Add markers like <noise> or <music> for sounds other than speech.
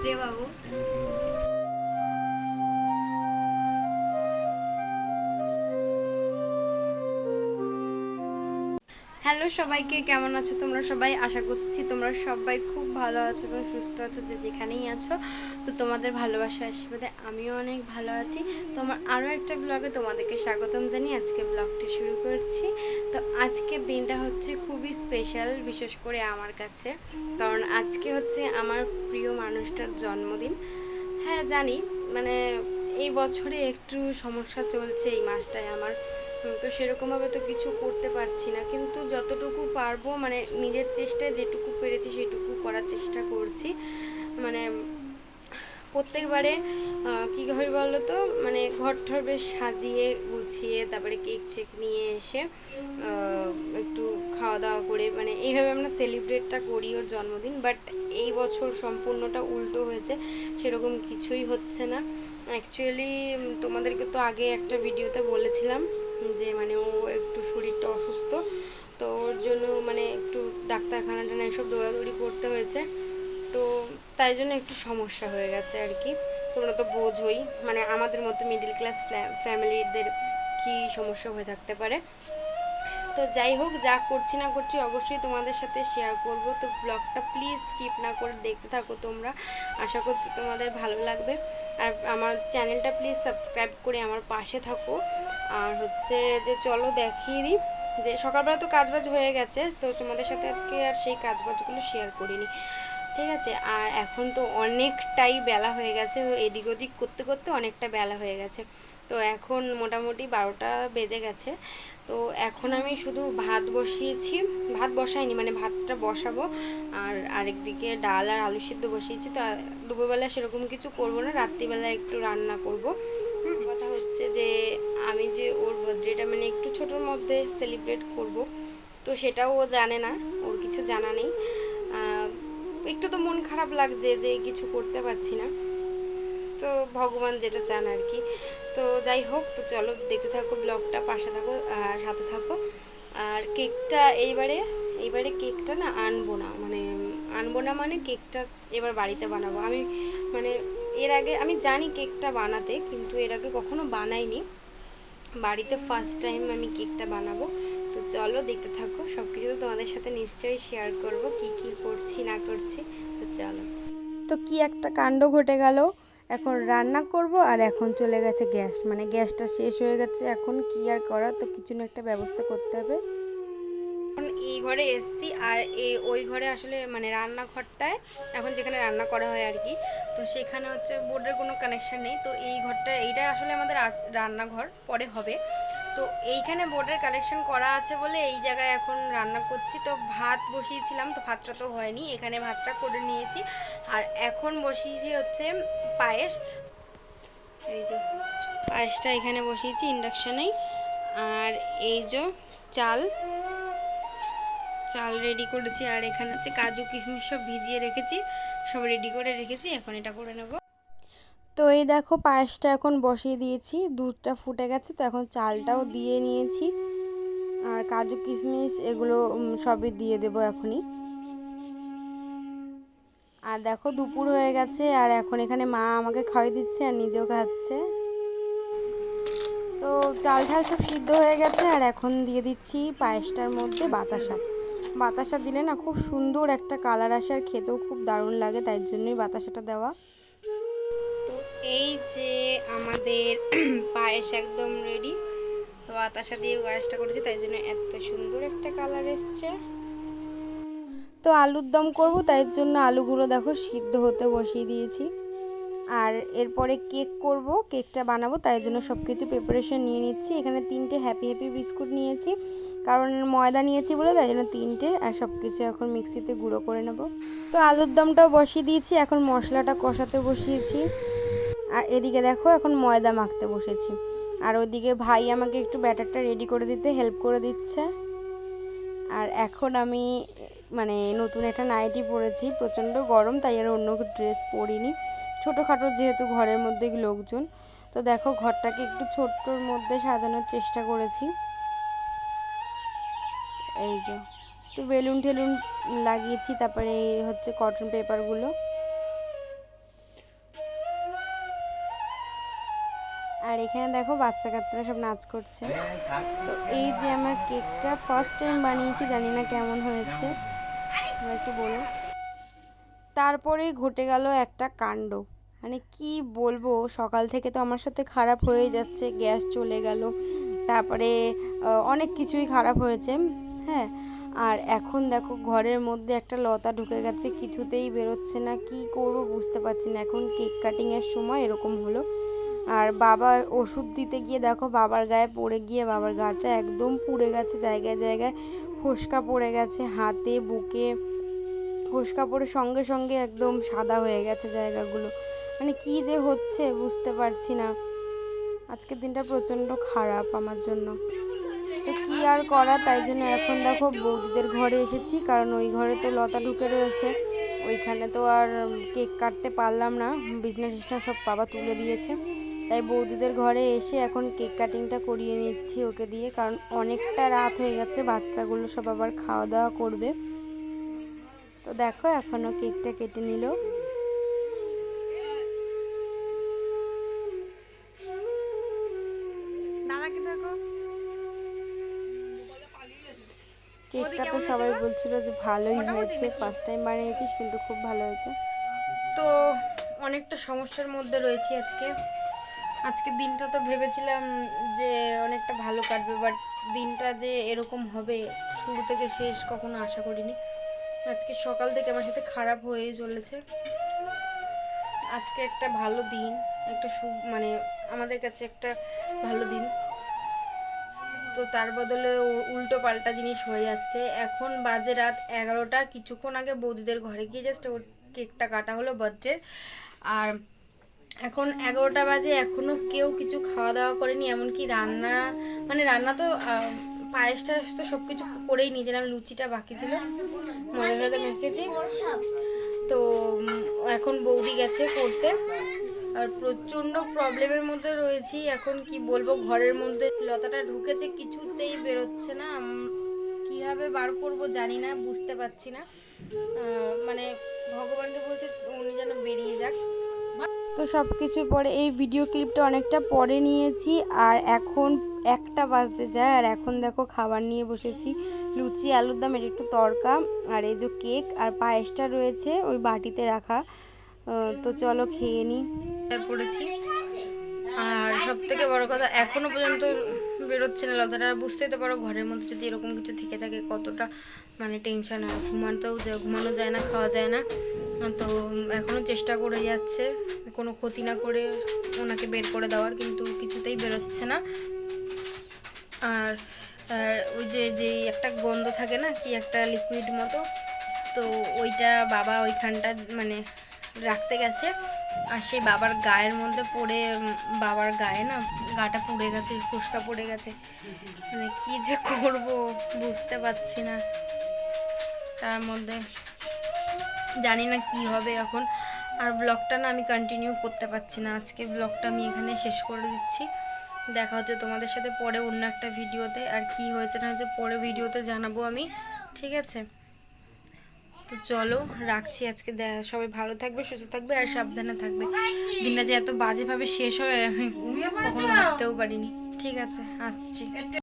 Birthday hello সবাইকে, কেমন আছো তোমরা সবাই? আশা করছি তোমরা সবাই খুব ভালো আছো এবং সুস্থ আছো যে যেখানেই আছো। তো তোমাদের ভালোবাসা আশীর্বাদে আমিও অনেক ভালো আছি। তোমার আরও একটা ব্লগে তোমাদেরকে স্বাগতম জানিয়ে আজকে ব্লগটি শুরু করছি। তো আজকের দিনটা হচ্ছে খুবই স্পেশাল বিশেষ করে আমার কাছে। কারণ আজকে হচ্ছে আমার প্রিয় মানুষটার জন্মদিন। হ্যাঁ জানি মানে এই বছরে একটু সমস্যা চলছে এই মাসটায় আমার। তো সেরকমভাবে তো কিছু করতে পারছি না। কিন্তু যতটুকু পারব মানে নিজের চেষ্টায় যেটুকু পেরেছি সেটুকু করার চেষ্টা করছি। মানে প্রত্যেকবারে কী হয় বলো তো মানে ঘর ঠর বেশ সাজিয়ে গুছিয়ে তারপরে কেক টেক নিয়ে এসে একটু খাওয়া দাওয়া করে মানে এইভাবে আমরা সেলিব্রেটটা করি ওর জন্মদিন। বাট এই বছর সম্পূর্ণটা উল্টো হয়েছে, সেরকম কিছুই হচ্ছে না। অ্যাকচুয়ালি তোমাদেরকে তো আগে একটা ভিডিওতে বলেছিলাম যে মানে ও একটু শরীরটা অসুস্থ, তো ওর জন্য মানে একটু ডাক্তারখানা টানা এসব দৌড়াদৌড়ি করতে হয়েছে। তো তাই জন্য একটু সমস্যা হয়ে গেছে আর কি। তোমরা তো বোঝই মানে আমাদের মতো মিডিল ক্লাস ফ্যামিলিদের কী সমস্যা হয়ে থাকতে পারে। তো যাই হোক, যা করছি না করছি অবশ্যই তোমাদের সাথে শেয়ার করব। তো ব্লগটা প্লিজ স্কিপ না করে দেখতে থাকো তোমরা। আশা করছি তোমাদের ভালো লাগবে। আর আমার চ্যানেলটা প্লিজ সাবস্ক্রাইব করে আমার পাশে থাকো। আর হচ্ছে যে চলো দেখিয়ে দিই, যে সকালবেলা তো কাজবাজ হয়ে গেছে, তো তোমাদের সাথে আজকে আর সেই কাজবাজগুলো শেয়ার করিনি। ঠিক আছে? আর এখন তো অনেকটাই বেলা হয়ে গেছে এদিক ওদিক করতে করতে অনেকটা বেলা হয়ে গেছে। তো এখন মোটামুটি বারোটা বেজে গেছে। তো এখন আমি শুধু ভাত বসিয়েছি। ভাত বসাইনি মানে ভাতটা বসাবো। আর আরেকদিকে ডাল আর আলু সিদ্ধ বসিয়েছি। তো দুপুরবেলা সেরকম কিছু করব না, রাত্রিবেলা একটু রান্না করব। কথা হচ্ছে যে, আমি যে ওর বার্থডেটা মানে একটু ছোটোর মধ্যে সেলিব্রেট করব। তো সেটাও ও জানে না, ওর কিছু জানা নেই। একটু তো মন খারাপ লাগছে যে কিছু করতে পারছি না। তো ভগবান যেটা চান আর কি। তো যাই হোক, তো চলো দেখতে থাকো ব্লগটা, পাশে থাকো আর সাথে থাকো। আর কেকটা এইবারে এইবারে কেকটা না আনব না মানে আনব না মানে কেকটা এবার বাড়িতে বানাবো। আমি মানে এর আগে, আমি জানি কেকটা বানাতে, কিন্তু এর আগে কখনো বানাইনি। বাড়িতে ফার্স্ট টাইম আমি কেকটা বানাবো। তো চলো দেখতে থাকো সব কিছু তো তোমাদের সাথে নিশ্চয়ই শেয়ার করব, কি কি করছি, না করছি, তো চলো। তো কি একটা কাণ্ড ঘটে গেল এখন রান্না করব আর এখন চলে গেছে গ্যাস। মানে গ্যাসটা শেষ হয়ে গেছে, এখন কি আর করা তো কিছু না একটা ব্যবস্থা করতে হবে। এখন এই ঘরে এসছি আর এই, ওই ঘরে আসলে মানে রান্নাঘরটায় এখন যেখানে রান্না করা হয় আর কি, তো সেখানে হচ্ছে বোর্ডের কোনো কানেকশন নেই। তো এই ঘরটা এইটা আসলে আমাদের রান্নাঘর, পরে হবে। তো এইখানে বোর্ডের কানেকশন করা আছে বলে এই জায়গায় এখন রান্না করছি। তো ভাত বসিয়েছিলাম, তো ভাতটা তো হয়নি। এখানে ভাতটা করে নিয়েছি। আর এখন বসিয়েছি হচ্ছে পায়েস। এই যে পায়েসটা এখানে বসিয়েছি ইন্ডাকশানেই আর এই যে চাল। চাল রেডি করেছি। আর এখানে হচ্ছে কাজু কিশমিশ সব ভিজিয়ে রেখেছি। সব রেডি করে রেখেছি। এখন এটা করে নেব। তো এই দেখো পায়েসটা এখন বসিয়ে দিয়েছি। দুধটা ফুটে গেছে তো এখন চালটাও দিয়ে নিয়েছি। আর কাজু কিশমিশ এগুলো সবই দিয়ে দেবো এখনই। আর দেখো দুপুর হয়ে গেছে আর এখন এখানে মা আমাকে খাওয়াই দিচ্ছে আর নিজেও খাচ্ছে। তো চাল ঠাল সব সিদ্ধ হয়ে গেছে আর এখন দিয়ে দিচ্ছি পায়েসটার মধ্যে বাতাসা। বাতাসা দিলে না খুব সুন্দর একটা কালার আসে আর খেতেও খুব দারুণ লাগে, তাই জন্যই বাতাসাটা দেওয়া। তো এই যে আমাদের <clears throat> পায়েস একদম রেডি তো বাতাসা দিয়ে পায়েসটা করেছি, তাই জন্য এত সুন্দর একটা কালার এসছে। তো আলুর দম করব, তাই জন্য আলুগুলো দেখো সিদ্ধ হতে বসিয়ে দিয়েছি। আর এরপরে কেক করব, কেকটা বানাবো, তাই জন্য সব কিছু প্রিপারেশন নিয়ে নিচ্ছি। এখানে তিনটে হ্যাপি হ্যাপি বিস্কুট নিয়েছি, কারণ ময়দা নিয়েছি বলে, তাই জন্য তিনটে, আর সব কিছু এখন মিক্সিতে গুঁড়ো করে নেব। তো আলুর দমটাও বসিয়ে দিয়েছি, এখন মশলাটা কষাতে বসিয়েছি। আর এদিকে দেখো, এখন ময়দা মাখতে বসেছি। আর ওদিকে ভাই আমাকে একটু ব্যাটারটা রেডি করে দিতে হেল্প করে দিচ্ছে। আর এখন আমি মানে নতুন একটা নাইটি পরেছি, প্রচণ্ড গরম, তাই আর অন্য ড্রেস পরিনি। ছোটোখাটো যেহেতু ঘরের মধ্যে লোকজন, তো দেখো ঘরটাকে একটু ছোট্টর মধ্যে সাজানোর চেষ্টা করেছি। এই যে, একটু বেলুন টেলুন লাগিয়েছি, তারপরে হচ্ছে কটন পেপারগুলো আর এখানে দেখো বাচ্চা কাচ্চারা সব নাচ করছে। তো এই যে আমার কেকটা ফার্স্ট টাইম বানিয়েছি, জানি না কেমন হয়েছে। একটু বলো। তারপরেই ঘটে গেল একটা কাণ্ড। মানে কি বলব, সকাল থেকে তো আমার সাথে খারাপ হয়ে যাচ্ছে, গ্যাস চলে গেল, তারপরে অনেক কিছুই খারাপ হয়েছে হ্যাঁ। আর এখন দেখো ঘরের মধ্যে একটা লতা ঢুকে গেছে, কিছুতেই বেরোচ্ছে না, কি করব বুঝতে পারছি না। এখন কেক কাটিংয়ের সময় এরকম হলো। আর বাবা ওষুধ দিতে গিয়ে দেখো বাবার গায়ে পড়ে গিয়ে বাবার গাটা একদম পুড়ে গেছে, জায়গায় জায়গায় ফোসকা পড়ে গেছে, হাতে, বুকে। ফোসকা পড়ে সঙ্গে সঙ্গে একদম সাদা হয়ে গেছে জায়গাগুলো। মানে কি যে হচ্ছে বুঝতে পারছি না। আজকের দিনটা প্রচণ্ড খারাপ আমার জন্য। তো কি আর করা, তাই জন্য এখন দেখো বৌদিদের ঘরে এসেছি, কারণ ওই ঘরে তো লতা ঢুকে রয়েছে। ওইখানে তো আর কেক কাটতে পারলাম না টিছনা সব বাবা তুলে দিয়েছে। তাই বৌদিদের ঘরে এসে এখন কেক কাটিংটা করিয়ে নিচ্ছি ওকে দিয়ে কারণ অনেকটা রাত হয়ে গেছে বাচ্চাগুলো সব আবার খাওয়া দাওয়া করবে। তো দেখো এখনও কেকটা কেটে নিল। কেকটা তো সবাই বলছিল যে ভালোই হয়েছে ফার্স্ট টাইম বানিয়েছিস কিন্তু খুব ভালো হয়েছে। তো অনেকটা সমস্যার মধ্যে রয়েছি আজকে। আজকে দিনটা তো ভেবেছিলাম যে অনেকটা ভালো কাটবে বাট দিনটা যে এরকম হবে, শুরু থেকে শেষ কখনো আশা করিনি। আজকে সকাল থেকে আমার সাথে খারাপ হয়েই চলেছে। আজকে একটা ভালো দিন, একটা সু মানে আমাদের কাছে একটা ভালো দিন। তো তার বদলে উল্টো পাল্টা জিনিস হয়ে যাচ্ছে। এখন বাজে রাত এগারোটা, কিছুক্ষণ আগে বৌদিদের ঘরে গিয়ে জাস্ট ওর কেকটা কাটা হলো বার্থডে আর এখন এগারোটা বাজে এখনও কেউ কিছু খাওয়া দাওয়া করেনি, এমনকি রান্না মানে রান্না তো পায়েস টায়েস তো সব কিছু করেই নিয়েছিলাম, লুচিটা বাকি ছিল মজা মেখেছি। তো এখন বৌদি গেছে করতে আর প্রচণ্ড প্রবলেমের মধ্যে রয়েছি, এখন কি বলব, ঘরের মধ্যে লতাটা ঢুকেছে, কিছুতেই বেরোচ্ছে না কীভাবে বার করব জানি না, বুঝতে পারছি না মানে ভগবানকে বলছে উনি যেন বেরিয়ে যাক। তো সব কিছুর পরে এই ভিডিও ক্লিপটা অনেকটা পরে নিয়েছি আর এখন একটা বাজতে যায় আর এখন দেখো খাবার নিয়ে বসেছি। লুচি, আলুর দাম, এটা একটু তরকা আর এই যে কেক আর পায়েসটা রয়েছে ওই বাটিতে রাখা। তো চলো খেয়ে নিই পড়েছি। আর সব থেকে বড় কথা, এখনও পর্যন্ত বেরোচ্ছে না লতাটা বুঝতেই তো পারো ঘরের মধ্যে যদি এরকম কিছু থেকে থাকে কতটা মানে টেনশন হয়। ঘুমাতেও যায়, ঘুমানো যায় না, খাওয়া যায় না। তো এখনও চেষ্টা করে যাচ্ছে। কোনো ক্ষতি না করে ওনাকে বের করে দেওয়ার, কিন্তু কিছুতেই বেরোচ্ছে না। আর ওই যে যে একটা গন্ধ থাকে না, কি একটা লিকুইড মতো, তো ওইটা বাবা ওইখানটা মানে রাখতে গেছে। আর সেই বাবার গায়ের মধ্যে পড়ে বাবার গায়ে না গাটা পুড়ে গেছে, ফুসকা পড়ে গেছে। মানে কি যে করব, বুঝতে পারছি না। তার মধ্যে জানি না কি হবে এখন। আর ব্লগটা না আমি কন্টিনিউ করতে পারছি না। আজকে ব্লগটা আমি এখানে শেষ করে দিচ্ছি। দেখা হচ্ছে তোমাদের সাথে পরে অন্য একটা ভিডিওতে। আর কি হয়েছে না হয়েছে পরে ভিডিওতে জানাব আমি। ঠিক আছে? তো চলো, রাখছি আজকে। সবাই ভালো থাকবে, সুস্থ থাকবে আর সাবধানে থাকবে। দিনটা যে এত বাজেভাবে শেষ হবে আমি কখনো ভাবতেও পারিনি। ঠিক আছে, আসছি।